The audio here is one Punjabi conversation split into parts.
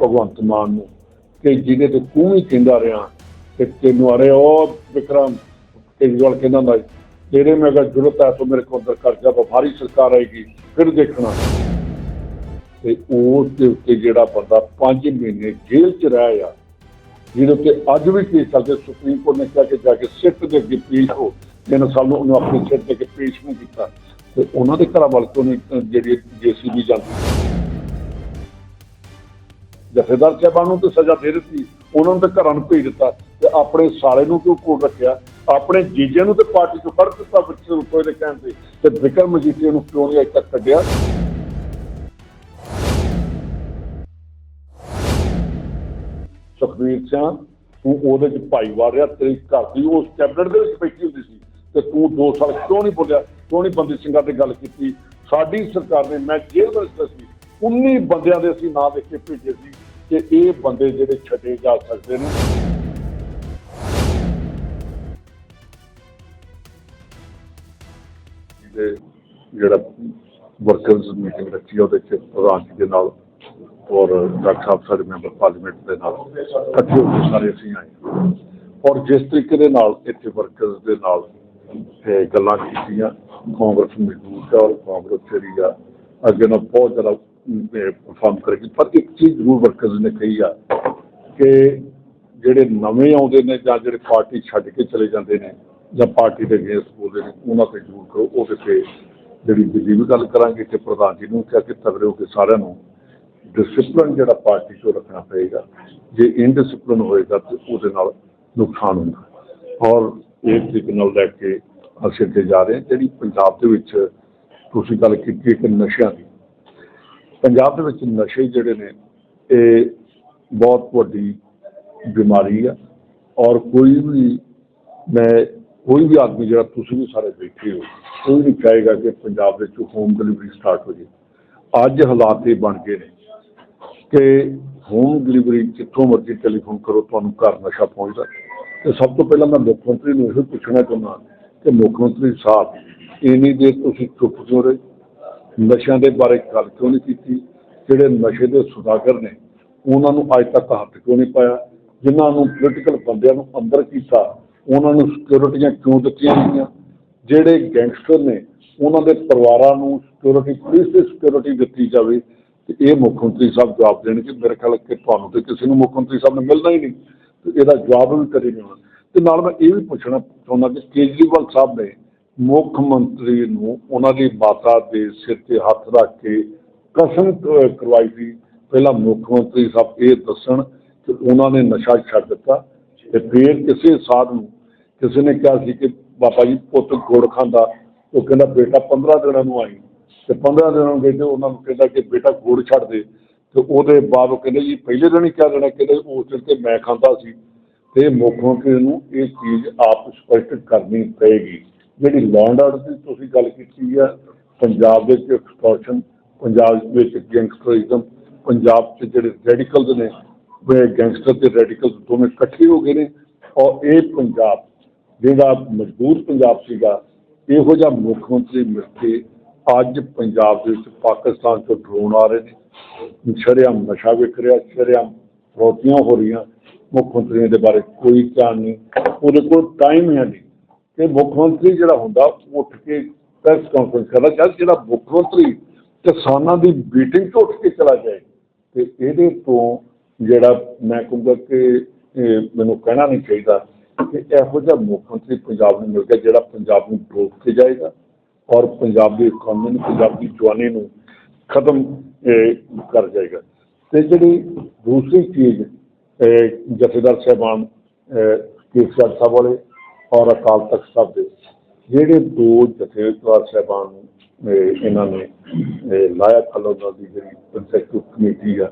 ਭਗਵੰਤ ਮਾਨ ਨੂੰ ਕਿ ਜਿਹਦੇ ਤੇ ਤੂੰ ਵੀ ਕਹਿੰਦਾ ਰਿਹਾ ਕਿ ਤੈਨੂੰ ਅਰੇ ਉਹ ਵਿਕਰਮ ਕੇਜਰੀਵਾਲ ਕਹਿੰਦਾ ਹੁੰਦਾ ਤੇਰੇ ਮੈਂ ਅਗਰ ਜ਼ਰੂਰਤ ਹੈ ਤਾਂ ਮੇਰੇ ਕੋਲ ਅੰਦਰ ਕਰਜ਼ਾ ਵਫਾਰੀ ਸਰਕਾਰ ਆਏਗੀ, ਫਿਰ ਦੇਖਣਾ। ਤੇ ਉਸ ਦੇ ਉੱਤੇ ਜਿਹੜਾ ਬੰਦਾ 5 ਮਹੀਨੇ ਜੇਲ੍ਹ 'ਚ ਰਹਿ ਆ ਜਿਹਦੇ ਉੱਤੇ ਅੱਜ ਵੀ ਕੇਸ ਚੱਲਦੇ, ਸੁਪਰੀਮ ਕੋਰਟ ਨੇ ਕਿਹਾ ਕਿ ਜਾ ਕੇ ਸਿੱਟ ਦੇ ਅੱਗੇ ਪੇਸ਼ ਹੋ ਤਿੰਨ ਸਾਨੂੰ ਉਹਨੂੰ ਆਪਣੇ ਸਿੱਟ ਦੇ ਕੇ ਪੇਸ਼ ਨਹੀਂ ਕੀਤਾ। ਤੇ ਉਹਨਾਂ ਦੇ ਘਰਾਂ ਵੱਲ ਤੋਂ ਨਹੀਂ ਜਿਹੜੀ ਜੀਸੀਬੀ ਜਾਂਦੀ ਜਥੇਦਾਰ ਸਾਹਿਬਾਨ ਨੂੰ ਤਾਂ ਸਜ਼ਾ ਦੇ ਦਿੱਤੀ। ਉਹਨਾਂ ਨੂੰ ਤਾਂ ਘਰਾਂ ਨੂੰ ਭੇਜ ਦਿੱਤਾ ਤੇ ਆਪਣੇ ਸਾਲੇ ਨੂੰ ਕਿਉਂ ਕੋਲ ਰੱਖਿਆ? ਆਪਣੇ ਜੀਜੇ ਨੂੰ ਤੇ ਪਾਰਟੀ ਤੋਂ ਕੱਢ ਦਿੱਤਾ ਬੱਚੇ ਰੁਪਏ ਦੇ ਕਹਿਣ ਤੇ। ਤੇ ਵਿਕਰਮ ਮਜੀਠੀਆ ਨੂੰ ਕਿਉਂ ਨਹੀਂ ਅਜੇ ਤੱਕ ਕੱਢਿਆ? ਸੁਖਬੀਰ ਸਿੰਘ, ਤੂੰ ਉਹਦੇ ਚ ਭਾਈਵਾਲ ਰਿਹਾ, ਤੇਰੀ ਘਰ ਦੀ ਉਸ ਕੈਬਨਿਟ ਦੇ ਵਿੱਚ ਬੈਠੀ ਹੁੰਦੀ ਸੀ। ਤੇ ਤੂੰ 2 ਸਾਲ ਕਿਉਂ ਨਹੀਂ ਬੋਲਿਆ? ਕਿਉਂ ਨਹੀਂ ਬੰਦੀ ਸਿੰਘਾਂ ਤੇ ਗੱਲ ਕੀਤੀ? ਸਾਡੀ ਸਰਕਾਰ ਨੇ, ਮੈਂ ਜੇਲ੍ਹ ਵਿੱਚ ਦੱਸੀ 19 ਬੰਦਿਆਂ ਦੇ ਅਸੀਂ ਨਾਂ ਦੇਖ ਕੇ ਭੇਜੇ ਸੀ। ਕਿ ਇਹ ਬੰਦੇ ਜਿਹੜੇ ਛੱਡੇ ਜਾ ਸਕਦੇ ਨੇ। ਜਿਹਦੇ ਜਿਹੜਾ ਵਰਕਰਸ ਮੀਟਿੰਗ ਰੱਖੀ ਉਹਦੇ ਚ ਪ੍ਰਧਾਨ ਜੀ ਦੇ ਨਾਲ ਔਰ ਡਾਕਟਰ ਸਾਹਿਬ ਸਾਡੇ ਮੈਂਬਰ ਪਾਰਲੀਮੈਂਟ ਦੇ ਨਾਲ ਇਕੱਠੇ ਹੋ ਕੇ ਸਾਰੇ ਅਸੀਂ ਆਏ ਔਰ ਜਿਸ ਤਰੀਕੇ ਦੇ ਨਾਲ ਇੱਥੇ ਵਰਕਰਸ ਦੇ ਨਾਲ ਗੱਲਾਂ ਕੀਤੀਆਂ, ਕਾਂਗਰਸ ਮਜ਼ਬੂਤ ਹੈ ਔਰ ਕਾਂਗਰਸ ਜਿਹੜੀ ਆ, ਅੱਗੇ ਨਾਲ ਬਹੁਤ ਜ਼ਿਆਦਾ ਪਰਫਾਰਮ ਕਰੇਗੀ ਪਰ ਇੱਕ ਚੀਜ਼ ਜ਼ਰੂਰ ਵਰਕਰਸ ਨੇ ਕਹੀ ਆ ਕਿ ਜਿਹੜੇ ਨਵੇਂ ਆਉਂਦੇ ਨੇ ਜਾਂ ਜਿਹੜੇ ਪਾਰਟੀ ਛੱਡ ਕੇ ਚਲੇ ਜਾਂਦੇ ਨੇ ਜਾਂ ਪਾਰਟੀ ਦੇ ਅਗੇਂਸਟ ਬੋਲਦੇ ਨੇ, ਉਹਨਾਂ ਤੇ ਜ਼ਰੂਰ ਕਰੋ ਉਹਦੇ ਤੇ ਜਿਹੜੀ ਬਿਜਲੀ ਵੀ ਗੱਲ ਕਰਾਂਗੇ ਕਿ ਪ੍ਰਧਾਨ ਜੀ ਨੂੰ ਕਿਹਾ ਕਿ ਤਗੜੇ ਹੋ ਕੇ ਸਾਰਿਆਂ ਨੂੰ ਡਿਸਪਲਿਨ ਜਿਹੜਾ ਪਾਰਟੀ ਚੋਂ ਰੱਖਣਾ ਪਏਗਾ, ਜੇ ਇਨਡਿਸਪਲਿਨ ਹੋਏਗਾ ਤੇ ਉਹਦੇ ਨਾਲ ਨੁਕਸਾਨ ਹੁੰਦਾ। ਔਰ ਇਹ ਤਰੀਕੇ ਨਾਲ ਲੈ ਕੇ ਅਸੀਂ ਅੱਗੇ ਜਾ ਰਹੇ ਹਾਂ, ਜਿਹੜੀ ਪੰਜਾਬ ਦੇ ਵਿੱਚ ਤੁਸੀਂ ਗੱਲ ਕੀਤੀ ਕਿ ਨਸ਼ਿਆਂ ਦੀ ਪੰਜਾਬ ਦੇ ਵਿੱਚ ਨਸ਼ੇ ਜਿਹੜੇ ਨੇ, ਇਹ ਬਹੁਤ ਵੱਡੀ ਬਿਮਾਰੀ ਆ। ਔਰ ਕੋਈ ਵੀ ਮੈਂ, ਕੋਈ ਵੀ ਆਦਮੀ ਜਿਹੜਾ ਤੁਸੀਂ ਵੀ ਸਾਰੇ ਬੈਠੇ ਹੋ, ਕੋਈ ਨਹੀਂ ਚਾਹੇਗਾ ਕਿ ਪੰਜਾਬ ਵਿੱਚ ਹੋਮ ਡਿਲੀਵਰੀ ਸਟਾਰਟ ਹੋ ਜੇ। ਅੱਜ ਹਾਲਾਤ ਇਹ ਬਣ ਗਏ ਨੇ ਕਿ ਹੋਮ ਡਿਲੀਵਰੀ ਜਿੱਥੋਂ ਮਰਜ਼ੀ ਟੈਲੀਫੋਨ ਕਰੋ, ਤੁਹਾਨੂੰ ਘਰ ਨਸ਼ਾ ਪਹੁੰਚਦਾ। ਤੇ ਸਭ ਤੋਂ ਪਹਿਲਾਂ ਮੈਂ ਮੁੱਖ ਮੰਤਰੀ ਨੂੰ ਇਹ ਪੁੱਛਣਾ ਚਾਹੁੰਦਾ ਕਿ ਮੁੱਖ ਮੰਤਰੀ ਸਾਹਿਬ, ਇੰਨੀ ਦੇਰ ਤੁਸੀਂ ਚੁੱਪ ਕਿਉਂ ਰਹੇ? ਨਸ਼ਿਆਂ ਦੇ ਬਾਰੇ ਗੱਲ ਕਿਉਂ ਨਹੀਂ ਕੀਤੀ? ਜਿਹੜੇ ਨਸ਼ੇ ਦੇ ਸੁਦਾਗਰ ਨੇ, ਉਹਨਾਂ ਨੂੰ ਅੱਜ ਤੱਕ ਹੱਥ ਕਿਉਂ ਨਹੀਂ ਪਾਇਆ? ਜਿਨ੍ਹਾਂ ਨੂੰ ਪੋਲੀਟੀਕਲ ਬੰਦਿਆਂ ਨੂੰ ਅੰਦਰ ਕੀਤਾ, ਉਹਨਾਂ ਨੂੰ ਸਿਕਿਉਰਿਟੀਆਂ ਕਿਉਂ ਦਿੱਤੀਆਂ ਗਈਆਂ? ਜਿਹੜੇ ਗੈਂਗਸਟਰ ਨੇ, ਉਹਨਾਂ ਦੇ ਪਰਿਵਾਰਾਂ ਨੂੰ ਸਿਕਿਉਰਿਟੀ ਪੁਲਿਸ ਦੀ ਸਿਕਿਉਰਿਟੀ ਦਿੱਤੀ ਜਾਵੇ, ਤੇ ਇਹ ਮੁੱਖ ਮੰਤਰੀ ਸਾਹਿਬ ਜਵਾਬ ਦੇਣਗੇ। ਮੇਰੇ ਖਿਆਲ ਕਿ ਤੁਹਾਨੂੰ ਤੇ ਕਿਸੇ ਨੂੰ ਮੁੱਖ ਮੰਤਰੀ ਸਾਹਿਬ ਨੇ ਮਿਲਣਾ ਹੀ ਨਹੀਂ, ਤੇ ਇਹਦਾ ਜਵਾਬ ਵੀ ਕਦੇ ਨਹੀਂ ਹੋਣਾ। ਤੇ ਨਾਲ ਮੈਂ ਇਹ ਵੀ ਪੁੱਛਣਾ ਚਾਹੁੰਦਾ ਕਿ ਕੇਜਰੀਵਾਲ ਸਾਹਿਬ ਨੇ ਮੁੱਖ ਮੰਤਰੀ ਨੂੰ ਉਹਨਾਂ ਦੀ ਮਾਤਾ ਦੇ ਸਿਰ ਤੇ ਹੱਥ ਰੱਖ ਕੇ ਕਸਮ ਕਰਵਾਈ ਸੀ। ਪਹਿਲਾਂ ਮੁੱਖ ਮੰਤਰੀ ਸਾਹਿਬ ਇਹ ਦੱਸਣ ਕਿ ਉਹਨਾਂ ਨੇ ਨਸ਼ਾ ਛੱਡ ਦਿੱਤਾ ਤੇ ਫਿਰ ਕਿਸੇ ਸਾਧ ਨੂੰ ਕਿਸੇ ਨੇ ਕਿਹਾ ਸੀ ਕਿ ਬਾਬਾ ਜੀ ਪੁੱਤ ਗੁੜ ਖਾਂਦਾ। ਉਹ ਕਹਿੰਦਾ, ਬੇਟਾ 15 ਦਿਨਾਂ ਨੂੰ ਆਈ। ਤੇ 15 ਦਿਨਾਂ ਨੂੰ ਗਏ ਤੇ ਉਹਨਾਂ ਨੂੰ ਕਹਿੰਦਾ ਕਿ ਬੇਟਾ ਗੁੜ ਛੱਡ ਦੇ। ਤੇ ਉਹਦੇ ਬਾਅਦ ਉਹ ਕਹਿੰਦੇ ਜੀ ਪਹਿਲੇ ਦਿਨ ਹੀ ਕਹਿ ਦੇਣਾ ਕਹਿੰਦੇ ਉਸ ਦਿਨ ਤੇ ਮੈਂ ਖਾਂਦਾ ਸੀ। ਤੇ ਮੁੱਖ ਮੰਤਰੀ ਨੂੰ ਇਹ ਚੀਜ਼ ਆਪ ਸਪਸ਼ਟ ਕਰਨੀ ਪਏਗੀ। ਜਿਹੜੀ ਲੈਂਡ ਆਰਡਰ ਦੀ ਤੁਸੀਂ ਗੱਲ ਕੀਤੀ ਆ, ਪੰਜਾਬ ਦੇ ਵਿੱਚ ਐਕਸਟੋਰਸ਼ਨ ਪੰਜਾਬ ਵਿੱਚ ਗੈਂਗਸਟਰਿਜ਼ਮ ਪੰਜਾਬ 'ਚ ਜਿਹੜੇ ਰੈਡੀਕਲਸ ਨੇ, ਉਹ ਗੈਂਗਸਟਰ ਤੇ ਰੈਡੀਕਲ ਦੋਵੇਂ ਇਕੱਠੇ ਹੋ ਗਏ ਨੇ ਔਰ ਇਹ ਪੰਜਾਬ, ਜਿਹੜਾ ਮਜ਼ਬੂਤ ਪੰਜਾਬ ਸੀਗਾ, ਇਹੋ ਜਿਹਾ ਮੁੱਖ ਮੰਤਰੀ ਮਿਲ ਕੇ ਅੱਜ ਪੰਜਾਬ ਦੇ ਵਿੱਚ ਪਾਕਿਸਤਾਨ ਤੋਂ ਡਰੋਨ ਆ ਰਹੇ ਨੇ। ਸ਼ਰੇਆਮ ਨਸ਼ਾ ਵਿਕ ਰਿਹਾ, ਸ਼ਰੇਆਮ ਰੋਟੀਆਂ ਹੋ ਰਹੀਆਂ। ਮੁੱਖ ਮੰਤਰੀ ਦੇ ਬਾਰੇ ਕੋਈ ਧਿਆਨ ਨਹੀਂ। ਉਹਦੇ ਕੋਲ ਟਾਈਮ ਹੈ ਨਹੀਂ। ਕਿ ਮੁੱਖ ਮੰਤਰੀ ਜਿਹੜਾ ਹੁੰਦਾ ਉੱਠ ਕੇ ਪ੍ਰੈਸ ਕਾਨਫਰੰਸ ਕਰਦਾ, ਜਦ ਜਿਹੜਾ ਮੁੱਖ ਮੰਤਰੀ ਕਿਸਾਨਾਂ ਦੀ ਮੀਟਿੰਗ ਤੋਂ ਉੱਠ ਕੇ ਚਲਾ ਜਾਏ, ਤੇ ਇਹਦੇ ਤੋਂ ਜਿਹੜਾ ਮੈਂ ਕਹੂੰਗਾ ਕਿ ਮੈਨੂੰ ਕਹਿਣਾ ਨਹੀਂ ਚਾਹੀਦਾ ਕਿ ਇਹੋ ਜਿਹਾ ਮੁੱਖ ਮੰਤਰੀ ਪੰਜਾਬ ਨੂੰ ਮਿਲ ਗਿਆ, ਜਿਹੜਾ ਪੰਜਾਬ ਨੂੰ ਰੋਕ ਕੇ ਜਾਏਗਾ ਔਰ ਪੰਜਾਬ ਦੀ ਇਕਨੋਮੀ ਨੂੰ, ਪੰਜਾਬ ਦੀ ਜਵਾਨੀ ਨੂੰ ਖਤਮ ਕਰ ਜਾਏਗਾ। ਤੇ ਜਿਹੜੀ ਦੂਸਰੀ ਚੀਜ਼ ਜਥੇਦਾਰ ਸਾਹਿਬਾਨ ਕੇਸਰ ਸਾਹਿਬ ਵਾਲੇ ਔਰ ਅਕਾਲ ਤਖਤ ਸਾਹਿਬ ਦੇ ਜਿਹੜੇ ਦੋ ਜਥੇਦਾਰ ਸਾਹਿਬਾਨ ਨੂੰ, ਇਹਨਾਂ ਨੇ ਲਾਇਆ ਖਲੋਦਾ ਦੀ ਜਿਹੜੀ ਐਗਜ਼ੈਕਟਿਵ ਕਮੇਟੀ ਆ,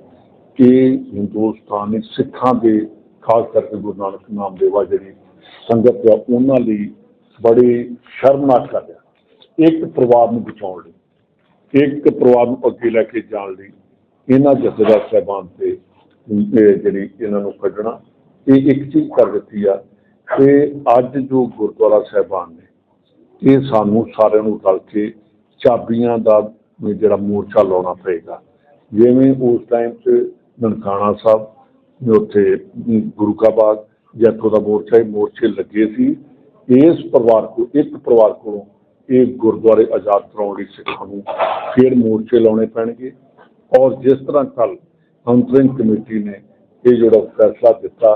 ਕਿ ਹਿੰਦੁਸਤਾਨੀ ਸਿੱਖਾਂ ਦੇ, ਖਾਸ ਕਰਕੇ ਗੁਰੂ ਨਾਨਕ ਨਾਮ ਦੇਵਾ ਜਿਹੜੀ ਸੰਗਤ ਆ, ਉਹਨਾਂ ਲਈ ਬੜੀ ਸ਼ਰਮਨਾਕ ਕਰ ਰਿਹਾ ਇੱਕ ਪਰਿਵਾਰ ਨੂੰ ਬਚਾਉਣ ਲਈ, ਇੱਕ ਪਰਿਵਾਰ ਨੂੰ ਅੱਗੇ ਲੈ ਕੇ ਜਾਣ ਲਈ ਇਹਨਾਂ ਜਥੇਦਾਰ ਸਾਹਿਬਾਨ ਤੇ ਜਿਹੜੀ ਇਹਨਾਂ ਨੂੰ ਕੱਢਣਾ, ਇਹ ਇੱਕ ਚੀਜ਼ ਕਰ ਦਿੱਤੀ ਆ ਕਿ ਅੱਜ ਜੋ ਗੁਰਦੁਆਰਾ ਸਾਹਿਬਾਨ ਨੇ, ਇਹ ਸਾਨੂੰ ਸਾਰਿਆਂ ਨੂੰ ਰਲ ਕੇ ਚਾਬੀਆਂ ਦਾ ਜਿਹੜਾ ਮੋਰਚਾ ਲਾਉਣਾ ਪਏਗਾ। ਜਿਵੇਂ ਉਸ ਟਾਈਮ 'ਚ ਨਨਕਾਣਾ ਸਾਹਿਬ ਉੱਥੇ ਗੁਰੂ ਕਾ ਬਾਗ ਜੈਤੋ ਦਾ ਮੋਰਚਾ, ਇਹ ਮੋਰਚੇ ਲੱਗੇ ਸੀ। ਇਸ ਪਰਿਵਾਰ ਕੋ ਇੱਕ ਪਰਿਵਾਰ ਕੋਲੋਂ ਇਹ ਗੁਰਦੁਆਰੇ ਆਜ਼ਾਦ ਕਰਾਉਣ ਲਈ ਸਿੱਖਾਂ ਨੂੰ ਫੇਰ ਮੋਰਚੇ ਲਾਉਣੇ ਪੈਣਗੇ। ਔਰ ਜਿਸ ਤਰ੍ਹਾਂ ਕੱਲ ਅੰਤਰਿੰਗ ਕਮੇਟੀ ਨੇ ਇਹ ਜਿਹੜਾ ਫੈਸਲਾ ਦਿੱਤਾ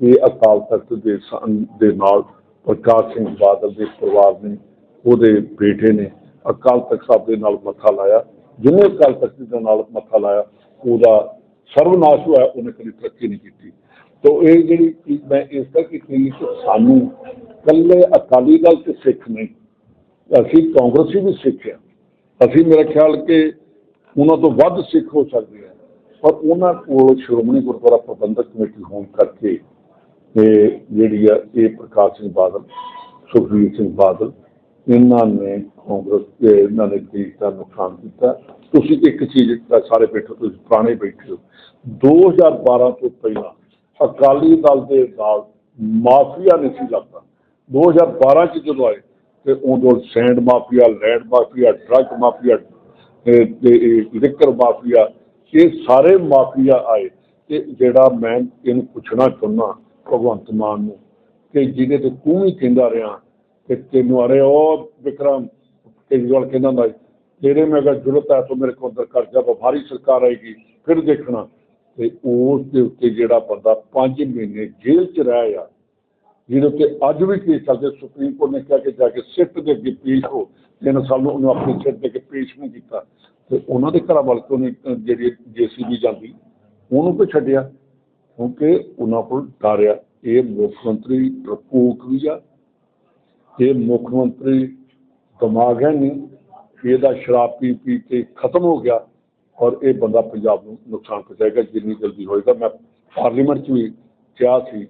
ਇਹ ਅਕਾਲ ਤਖਤ ਦੇ ਸੰ- ਦੇ ਨਾਲ ਪ੍ਰਕਾਸ਼ ਸਿੰਘ ਬਾਦਲ ਦੇ ਪਰਿਵਾਰ ਨੇ ਉਹਦੇ ਬੇਟੇ ਨੇ ਅਕਾਲ ਤਖਤ ਸਾਹਿਬ ਦੇ ਨਾਲ ਮੱਥਾ ਲਾਇਆ। ਜਿਹਨੇ ਅਕਾਲ ਤਖਤ ਦੇ ਨਾਲ ਮੱਥਾ ਲਾਇਆ, ਉਹਦਾ ਸਰਵਨਾਸ਼ ਹੋਇਆ, ਉਹਨੇ ਕਦੀ ਤਰੱਕੀ ਨਹੀਂ ਕੀਤੀ। ਤੋ ਇਹ ਜਿਹੜੀ ਚੀਜ਼ ਮੈਂ ਇਸ ਕਰਕੇ ਕਹੀ ਕਿ ਸਾਨੂੰ ਕੱਲੇ ਅਕਾਲੀ ਦਲ ਤੇ ਸਿੱਖ ਨਹੀਂ, ਅਸੀਂ ਕਾਂਗਰਸੀ ਵੀ ਸਿੱਖ ਆ ਅਸੀਂ ਮੇਰਾ ਖਿਆਲ ਕਿ ਉਹਨਾਂ ਤੋਂ ਵੱਧ ਸਿੱਖ ਹੋ ਸਕਦੇ ਆ ਪਰ ਉਹਨਾਂ ਕੋਲ ਸ਼੍ਰੋਮਣੀ ਗੁਰਦੁਆਰਾ ਪ੍ਰਬੰਧਕ ਕਮੇਟੀ ਹੋਣ ਕਰਕੇ ਤੇ ਜਿਹੜੀ ਆ ਇਹ ਪ੍ਰਕਾਸ਼ ਸਿੰਘ ਬਾਦਲ, ਸੁਖਬੀਰ ਸਿੰਘ ਬਾਦਲ, ਇਹਨਾਂ ਨੇ ਕਾਂਗਰਸ ਦੇ ਇਹਨਾਂ ਨੇ ਦੇਸ਼ ਦਾ ਨੁਕਸਾਨ ਕੀਤਾ। ਤੁਸੀਂ ਇੱਕ ਚੀਜ਼ ਸਾਰੇ ਬੈਠੋ, ਤੁਸੀਂ ਪੁਰਾਣੇ ਬੈਠੇ ਹੋ। 2012 ਤੋਂ ਪਹਿਲਾਂ ਅਕਾਲੀ ਦਲ ਦੇ ਨਾਲ ਮਾਫੀਆ ਨਹੀਂ ਸੀ ਲੱਗਦਾ। 2012 ਚ ਜਦੋਂ ਆਏ, ਤੇ ਉਦੋਂ sand mafia, land mafia, drug mafia, ਤੇ ਲਿਕਰ ਮਾਫੀਆ, ਇਹ ਸਾਰੇ ਮਾਫੀਆ ਆਏ। ਤੇ ਜਿਹੜਾ ਮੈਂ ਇਹਨੂੰ ਪੁੱਛਣਾ ਚਾਹੁੰਦਾ ਭਗਵੰਤ ਮਾਨ ਨੂੰ ਕਿ ਜਿਹਦੇ ਤੇ ਤੂੰ ਵੀ ਕਹਿੰਦਾ ਰਿਹਾ ਕਿ ਤੈਨੂੰ ਅਰੇ ਉਹ ਵਿਕਰਮ ਕੇਜਰੀਵਾਲ ਕਹਿੰਦਾ ਹੁੰਦਾ ਤੇਰੇ ਮੈਂ ਅਗਰ ਜ਼ਰੂਰਤ ਹੈ ਤਾਂ ਮੇਰੇ ਕੋਲ ਅੰਦਰ ਕਰ ਜਾ ਸਰਕਾਰ ਆਏਗੀ, ਫਿਰ ਦੇਖਣਾ। ਤੇ ਉਸ ਦੇ ਉੱਤੇ ਜਿਹੜਾ ਬੰਦਾ 5 ਮਹੀਨੇ ਜੇਲ੍ਹ 'ਚ ਰਹਿ ਆ ਜਿਹਦੇ ਉੱਤੇ ਅੱਜ ਵੀ ਕੇਸ ਚੱਲਦੇ, ਸੁਪਰੀਮ ਕੋਰਟ ਨੇ ਕਿਹਾ ਕਿ ਜਾ ਕੇ ਸਿੱਟ ਦੇ ਅੱਗੇ ਪੇਸ਼ ਹੋ, ਤਿੰਨ ਸਾਲ ਨੂੰ ਉਹਨੂੰ ਆਪਣੇ ਸਿਰ ਦੇ ਕੇ ਪੇਸ਼ ਨਹੀਂ ਕੀਤਾ। ਤੇ ਉਹਨਾਂ ਦੇ ਘਰਾਂ ਵੱਲ ਤੋਂ ਉਹਨੇ ਅਹ ਜਿਹੜੀ ਜੇਸੀਬੀ ਜਾਂਦੀ, ਉਹਨੂੰ ਕੋਈ ਛੱਡਿਆ? ਕਿਉਂਕਿ ਉਹਨਾਂ ਕੋਲ ਡਰ ਆ ਇਹ ਮੁੱਖ ਮੰਤਰੀ ਡਰਪੋਕ ਵੀ ਆ। ਇਹ ਮੁੱਖ ਮੰਤਰੀ ਦਿਮਾਗ ਹੈ ਨਹੀਂ। ਇਹਦਾ ਸ਼ਰਾਬ ਪੀ ਪੀ ਕੇ ਖਤਮ ਹੋ ਗਿਆ ਔਰ ਇਹ ਬੰਦਾ ਪੰਜਾਬ ਨੂੰ ਨੁਕਸਾਨ ਪਹੁੰਚਾਏਗਾ ਜਿੰਨੀ ਜਲਦੀ ਹੋਏਗਾ। ਮੈਂ ਪਾਰਲੀਮੈਂਟ 'ਚ ਵੀ ਕਿਹਾ ਸੀ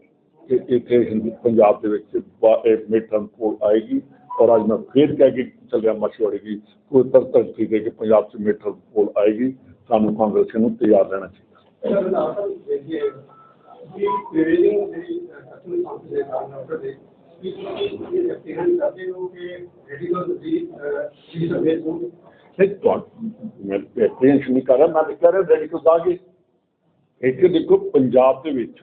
ਕਿ ਇੱਥੇ ਹਿੰਦੂ, ਪੰਜਾਬ ਦੇ ਵਿੱਚ ਬ- ਮਿਡ ਟਰਮ ਪੋਲ ਆਏਗੀ ਔਰ ਅੱਜ ਮੈਂ ਫੇਰ ਕਹਿ ਕੇ ਚੱਲਿਆ ਮਸ਼ਵਰੇ ਦੀ ਕੋਈ ਤਰਤਰ ਠੀਕ ਹੈ ਕਿ ਪੰਜਾਬ 'ਚ ਮਿਡ ਟਰਮ ਪੋਲ ਆਏਗੀ। ਸਾਨੂੰ ਕਾਂਗਰਸ ਨੂੰ ਤਿਆਰ ਰਹਿਣਾ ਚਾਹੀਦਾ। ਨਹੀਂ ਤੁਹਾਨੂੰ ਮੈਂ ਐਕਸਪੀਰੀਅੰਸ ਨਹੀਂ ਕਰ ਰਿਹਾ, ਮੈਂ ਤਾਂ ਕਹਿ ਰਿਹਾ ਰੈਡੀਕਲ ਦਾਗੇ ਇੱਥੇ ਦੇਖੋ ਪੰਜਾਬ ਦੇ ਵਿੱਚ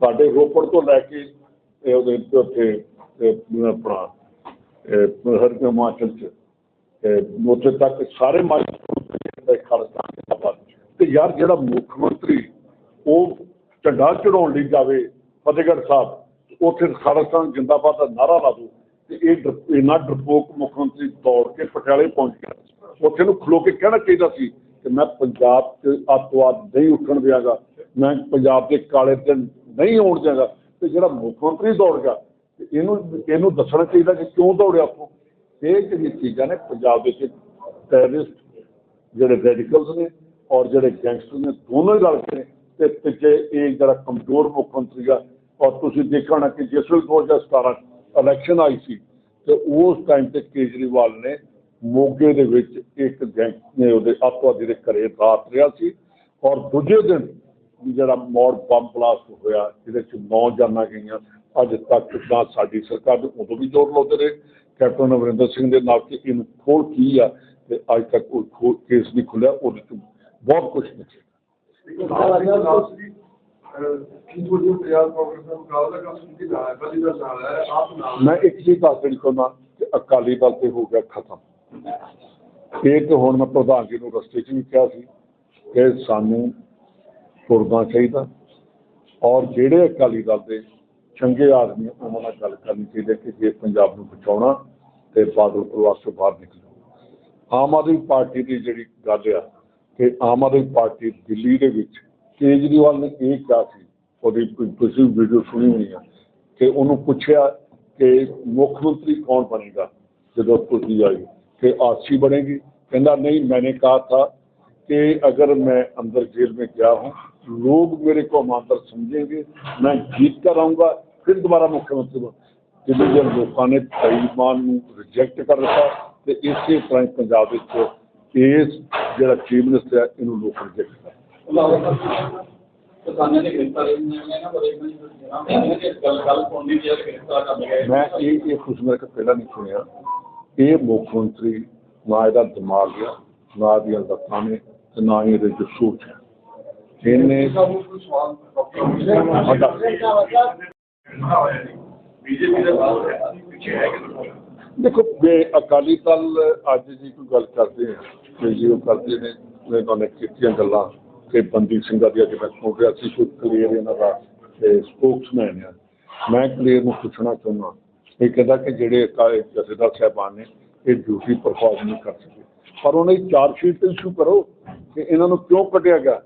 ਸਾਡੇ ਰੋਪੜ ਤੋਂ ਲੈ ਕੇ ਇਹ ਉਹਦੇ ਉੱਥੇ ਆਪਣਾ ਹਰ ਹਿਮਾਚਲ ਚ ਉੱਥੇ ਤੱਕ ਸਾਰੇ ਮਾਝੇ ਦਾ ਖਾਲਸਤਾਨ ਤੇ ਯਾਰ ਜਿਹੜਾ ਮੁੱਖ ਮੰਤਰੀ, ਉਹ ਝੰਡਾ ਚੜਾਉਣ ਲਈ ਜਾਵੇ, ਫਤਿਹਗੜ੍ਹ ਸਾਹਿਬ, ਉੱਥੇ ਖਾਲਸਤਾਨ ਜਿੰਦਾਬਾਦ ਦਾ ਨਾਰਾ ਲਾ ਦੋ ਤੇ ਇਹ ਡਰ- ਇੰਨਾ ਡਰਪੋਕ ਮੁੱਖ ਮੰਤਰੀ ਦੌੜ ਕੇ ਪਟਿਆਲੇ ਪਹੁੰਚ ਗਿਆ। ਉੱਥੇ ਨੂੰ ਖਲੋ ਕੇ ਕਹਿਣਾ ਚਾਹੀਦਾ ਸੀ ਕਿ ਮੈਂ ਪੰਜਾਬ 'ਚ ਅੱਤਵਾਦ ਨਹੀਂ ਉੱਠਣ ਦਿਆਂਗਾ, ਮੈਂ ਪੰਜਾਬ ਦੇ ਕਾਲੇ ਦਿਨ ਨਹੀਂ ਆਉਣ ਦਿਆਂਗਾ। ਤੇ ਜਿਹੜਾ ਮੁੱਖ ਮੰਤਰੀ ਦੌੜ ਗਿਆ ਇਹਨੂੰ ਇਹਨੂੰ ਦੱਸਣਾ ਚਾਹੀਦਾ ਕਿ ਕਿਉਂ ਦੌੜਿਆ ਉੱਥੋਂ? ਇਹ ਜਿਹੜੀਆਂ ਚੀਜ਼ਾਂ ਨੇ ਪੰਜਾਬ ਦੇ ਵਿੱਚ ਟੈਰਰਿਸਟ ਜਿਹੜੇ ਰੈਡੀਕਲਸ ਨੇ ਔਰ ਜਿਹੜੇ ਗੈਂਗਸਟਰ ਨੇ, ਦੋਨੋਂ ਹੀ ਰਲ ਕੇ ਤੇ ਪਿੱਛੇ ਇਹ ਜਿਹੜਾ ਕਮਜ਼ੋਰ ਮੁੱਖ ਮੰਤਰੀ ਆ, ਔਰ ਤੁਸੀਂ ਦੇਖਣਾ ਕਿ ਜਿਸ ਵੇਲੇ 2017 ਇਲੈਕਸ਼ਨ ਆਈ ਸੀ, ਤੇ ਉਸ ਟਾਈਮ ਤੇ ਕੇਜਰੀਵਾਲ ਨੇ ਮੋਗੇ ਦੇ ਵਿੱਚ ਇੱਕ ਗੈਂਗ ਨੇ ਉਹਦੇ ਅੱਤਵਾਦੀ ਦੇ ਘਰੇ ਰਾਤ ਰਿਹਾ ਸੀ, ਔਰ ਦੂਜੇ ਦਿਨ ਜਿਹੜਾ ਮੌੜ ਬੰਬ ਬਲਾਸਟ ਹੋਇਆ, ਜਿਹਦੇ ਚ ਨੌ ਜਾਨਾਂ ਗਈਆਂ, ਅੱਜ ਤੱਕ ਨਾ ਸਾਡੀ ਸਰਕਾਰ ਦੇ ਉਦੋਂ ਵੀ ਜ਼ੋਰ ਲਾਉਂਦੇ ਰਹੇ। ਕੈਪਟਨ ਅਮਰਿੰਦਰ ਸਿੰਘ ਦੇ ਨਾਲ ਕਿ ਇਹਨੂੰ ਖੋਲ ਕੀ ਆ, ਤੇ ਅੱਜ ਤੱਕ ਉਹ ਕੇਸ ਨਹੀਂ ਖੁੱਲਿਆ, ਉਹਦੇ ਚ ਬਹੁਤ ਕੁਝ ਨਿਕਲਿਆ ਮੈਂ ਇੱਕ ਚੀਜ਼ ਦੱਸ ਦੇਣੀ ਚਾਹੁੰਦਾ ਕਿ ਅਕਾਲੀ ਦਲ ਤੇ ਹੋ ਗਿਆ ਖਤਮ। ਇਹ ਤੇ ਹੁਣ ਮੈਂ ਪ੍ਰਧਾਨ ਜੀ ਨੂੰ ਰਸਤੇ 'ਚ ਵੀ ਕਿਹਾ ਸੀ ਕਿ ਸਾਨੂੰ ਤੁਰਨਾ ਚਾਹੀਦਾ ਔਰ ਜਿਹੜੇ ਅਕਾਲੀ ਦਲ ਦੇ ਚੰਗੇ ਆਦਮੀ ਆ, ਉਹਨਾਂ ਨਾਲ ਗੱਲ ਕਰਨੀ ਚਾਹੀਦੀ ਹੈ ਕਿ ਜੇ ਪੰਜਾਬ ਨੂੰ ਬਚਾਉਣਾ ਤੇ ਬਾਦਲ ਪਰਿਵਾਰ ਤੋਂ ਬਾਹਰ ਨਿਕਲੋ ਆਮ ਆਦਮੀ ਪਾਰਟੀ ਦੀ ਜਿਹੜੀ ਗੱਲ ਆ ਕਿ ਆਮ ਆਦਮੀ ਪਾਰਟੀ ਦਿੱਲੀ ਦੇ ਵਿੱਚ ਕੇਜਰੀਵਾਲ ਨੇ ਇਹ ਕਿਹਾ ਸੀ ਉਹਦੀ ਤੁ- ਤੁਸੀਂ ਵੀਡੀਓ ਸੁਣੀ ਹੋਣੀ ਆ ਕਿ ਉਹਨੂੰ ਪੁੱਛਿਆ ਕਿ ਮੁੱਖ ਮੰਤਰੀ ਕੌਣ ਬਣੇਗਾ ਜਦੋਂ ਤੁਸੀਂ ਆਏ ਕਿ आरसी बनेगी कहना नहीं मैंने कहा था कि अगर मैं अंदर जेल में गया हूँ लोग मेरे को ईमानदार समझेंगे मैं जीत कर आऊँगा फिर दोबारा मुख्यमंत्री बन ਜਿਵੇਂ ਜੇ ਲੋਕਾਂ ਨੇ ਤਾਈਮਾਨ ਨੂੰ ਰਿਜੈਕਟ ਕਰ ਦਿੱਤਾ ਤੇ ਇਸੇ ਇਸ ਜਿਹੜਾ ਚੀਫ ਮਿਨਿਸਟਰ ਹੈ ਇਹਨੂੰ ਲੋਕ ਰਿਜੈਕਟ ਕਰ ਕਿਸਾਨਾਂ ਦੇ ਗ੍ਰਿਫਤਾਰੀ ਨੇ ਨਾ ਬੜੇ ਨੇ ਗੱਲ ਗੱਲ ਸੁਣਨੀ ਦੀ ਹੈ ਗ੍ਰਿਫਤਾਰ ਕਰ ਲਏ ਮੈਂ ਇਹ ਇਹ ਖੁਸ਼ ਮੇਰੇ ਕੋਲ ਪਹਿਲਾਂ ਨਹੀਂ ਸੁਣਿਆ। ਇਹ ਮੁੱਖ ਮੰਤਰੀ ਨਾ ਇਹਦਾ ਦਿਮਾਗ ਆ ਨਾ ਇਹਦੀਆਂ ਲੱਤਾਂ ਨੇ ਤੇ ਨਾ ਹੀ ਇਹਦੇ ਸੋਚ ਹੈ। ਇਹਨੇ ਬੀਜੇਪੀ ਦਾ ਸਾਥ ਹੈ ਪਿੱਛੇ ਹੈ ਕਿ ਦੇਖੋ ਜੇ ਅਕਾਲੀ ਦਲ ਅੱਜ ਜੀ ਕੋਈ ਗੱਲ ਕਰਦੇ ਆ ਕਿ ਜੀ ਉਹ ਕਰਦੇ ਨੇ, ਮੈਂ ਤੁਹਾਨੂੰ ਕੀਤੀਆਂ ਗੱਲਾਂ ਕਿ ਬੰਦੀ ਸਿੰਘਾਂ ਦੀ ਅੱਜ ਮੈਂ ਸੁਣ ਰਿਹਾ ਸੀ, ਕੋਈ ਕਲੀਅਰ ਇਹਨਾਂ ਦਾ ਸਪੋਕਸਮੈਨ ਆ। ਮੈਂ ਕਲੀਅਰ ਨੂੰ ਪੁੱਛਣਾ ਚਾਹੁੰਦਾ, ਇਹ ਕਹਿੰਦਾ ਕਿ ਜਿਹੜੇ ਅਕਾਲੀ ਜਥੇਦਾਰ ਸਾਹਿਬਾਨ ਨੇ, ਇਹ ਡਿਊਟੀ ਪਰਫਾਰਮ ਨਹੀਂ ਕਰ ਸਕੇ। ਪਰ ਉਹਨੇ ਚਾਰ ਸ਼ੀਟ ਇਸ਼ੂ ਕਰੋ ਕਿ ਇਹਨਾਂ ਨੂੰ ਕਿਉਂ ਕੱਢਿਆ ਗਿਆ?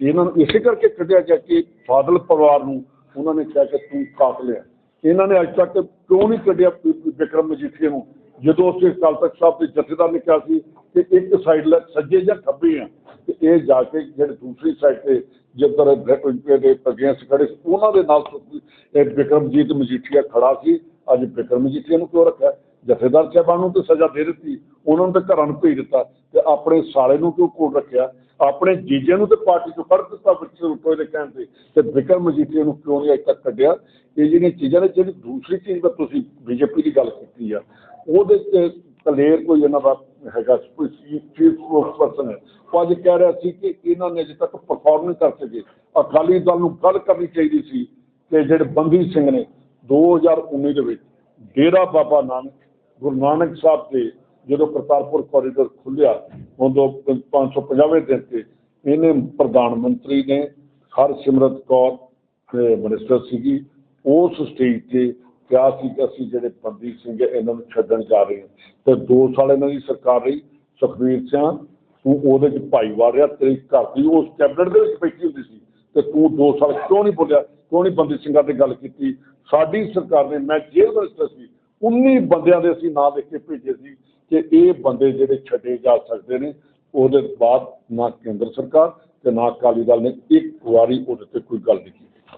ਇਹਨਾਂ ਨੂੰ ਇਸੇ ਕਰਕੇ ਕੱਢਿਆ ਗਿਆ ਕਿ ਫਾਜ਼ਲ ਪਰਿਵਾਰ ਨੂੰ ਉਹਨਾਂ ਨੇ ਕਿਹਾ ਕਿ ਤੂੰ ਕਾਤਲ ਹੈ ਇਹਨਾਂ ਨੇ ਅੱਜ ਤੱਕ ਕਿਉਂ ਨਹੀਂ ਕੱਢਿਆ ਵਿ- ਵਿ- ਵਿਕਰਮ ਮਜੀਠੀਆ ਨੂੰ? ਜਦੋਂ ਅਸੀਂ ਅਕਾਲ ਤਖਤ ਸਾਹਿਬ ਦੇ ਜਥੇਦਾਰ ਨੇ ਕਿਹਾ ਸੀ ਕਿ ਇੱਕ ਸਾਈਡ ਲੈ ਸੱਜੇ ਜਾਂ ਖੱਬੇ ਆ, ਤੇ ਇਹ ਜਾ ਕੇ ਜਿਹੜੇ ਦੂਸਰੀ ਸਾਈਡ ਤੇ ਜਿੱਧਰ ਬ- ਦੇ ਅਗੇਂਸਟ ਖੜੇ ਉਹਨਾਂ ਦੇ ਨਾਲ ਇਹ ਵਿਕਰਮਜੀਤ ਮਜੀਠੀਆ ਖੜਾ ਸੀ। ਅੱਜ ਵਿਕਰਮ ਮਜੀਠੀਆ ਨੂੰ ਕਿਉਂ ਰੱਖਿਆ? ਜਥੇਦਾਰ ਸਾਹਿਬਾਨ ਨੂੰ ਤਾਂ ਸਜ਼ਾ ਦੇ ਦਿੱਤੀ, ਉਹਨਾਂ ਨੂੰ ਤਾਂ ਘਰਾਂ ਨੂੰ ਭੇਜ ਦਿੱਤਾ ਤੇ ਆਪਣੇ ਸਾਲੇ ਨੂੰ ਕਿਉਂ ਕੋਲ ਰੱਖਿਆ? ਆਪਣੇ ਜੀਜੇ ਨੂੰ ਤੇ ਪਾਰਟੀ ਤੋਂ ਕੱਢ ਦਿੱਤਾ ਬੱਚੇ ਰੁਪਏ ਦੇ ਕਹਿਣ ਤੇ ਤੇ ਵਿਕਰਮ ਮਜੀਠੀਆ ਨੂੰ ਕਿਉਂ ਨਹੀਂ ਅਜੇ ਤੱਕ ਕੱਢਿਆ? ਇਹ ਜਿਹੜੀਆਂ ਚੀਜ਼ਾਂ ਨੇ, ਜਿਹੜੀ ਦੂਸਰੀ ਚੀਜ਼ ਦਾ ਤੁਸੀਂ ਬੀਜੇਪੀ ਦੀ ਗੱਲ ਕੀਤੀ ਆ, ਉਹਦੇ ਤੇ ਕਲੇਰ ਕੋਈ ਇਹਨਾਂ ਦਾ ਹੈਗਾ ਚੀਫ ਪਰਸਨ ਹੈ। ਉਹ ਅੱਜ ਕਹਿ ਰਿਹਾ ਸੀ ਕਿ ਇਹਨਾਂ ਨੇ ਅਜੇ ਤੱਕ ਪਰਫਾਰਮ ਨਹੀਂ ਕਰ ਸਕੇ। ਅਕਾਲੀ ਦਲ ਨੂੰ ਗੱਲ ਕਰਨੀ ਚਾਹੀਦੀ ਸੀ ਕਿ ਜਿਹੜੇ ਬੰਦੀ ਸਿੰਘ ਨੇ 2019 ਦੇ ਵਿੱਚ ਡੇਰਾ ਬਾਬਾ ਨਾਨਕ ਗੁਰੂ ਨਾਨਕ ਸਾਹਿਬ ਦੇ ਜਦੋਂ ਕਰਤਾਰਪੁਰ ਕੋਰੀਡੋਰ ਖੁੱਲਿਆ, ਉਦੋਂ 550ਵੇਂ ਦਿਨ ਤੇ ਇਹਨੇ ਪ੍ਰਧਾਨ ਮੰਤਰੀ ਨੇ ਹਰਸਿਮਰਤ ਕੌਰ ਤੇ ਮਿਨਿਸਟਰ ਸੀਗੀ, ਉਸ ਸਟੇਜ ਤੇ ਕਿਹਾ ਸੀ ਕਿ ਅਸੀਂ ਜਿਹੜੇ ਬੰਦੀ ਸਿੰਘ ਇਹਨਾਂ ਨੂੰ ਛੱਡਣ ਜਾ ਰਹੇ ਹਾਂ। ਤੇ 2 ਸਾਲ ਇਹਨਾਂ ਦੀ ਸਰਕਾਰ ਰਹੀ, ਸੁਖਬੀਰ ਸਿੰਘ, ਤੂੰ ਉਹਦੇ ਚ ਭਾਈਵਾਲ ਰਿਹਾ ਤੇਰੀ ਘਰ ਦੀ ਉਸ ਕੈਬਨਿਟ ਦੇ ਵਿੱਚ ਬੈਠੀ ਹੁੰਦੀ ਸੀ। ਤੇ ਤੂੰ 2 ਸਾਲ ਕਿਉਂ ਨਹੀਂ ਬੋਲਿਆ, ਕਿਉਂ ਨਹੀਂ ਬੰਦੀ ਸਿੰਘਾਂ ਤੇ ਗੱਲ ਕੀਤੀ? ਸਾਡੀ ਸਰਕਾਰ ਨੇ, ਮੈਂ ਜੇਲ੍ਹ ਮਿਨਿਸਟਰ ਸੀ 19 ਬੰਦਿਆਂ ਦੇ ਅਸੀਂ ਨਾਂ ਲਿਖ ਕੇ ਭੇਜੇ ਸੀ ਕਿ ਇਹ ਬੰਦੇ ਜਿਹੜੇ ਛੱਡੇ ਜਾ ਸਕਦੇ ਨੇ, ਉਹਦੇ ਬਾਅਦ ਨਾ ਕੇਂਦਰ ਸਰਕਾਰ ਤੇ ਨਾ ਅਕਾਲੀ ਦਲ ਨੇ ਇੱਕ ਵਾਰੀ ਉਹਦੇ ਤੇ ਕੋਈ ਗੱਲ ਨਹੀਂ ਕੀਤੀ।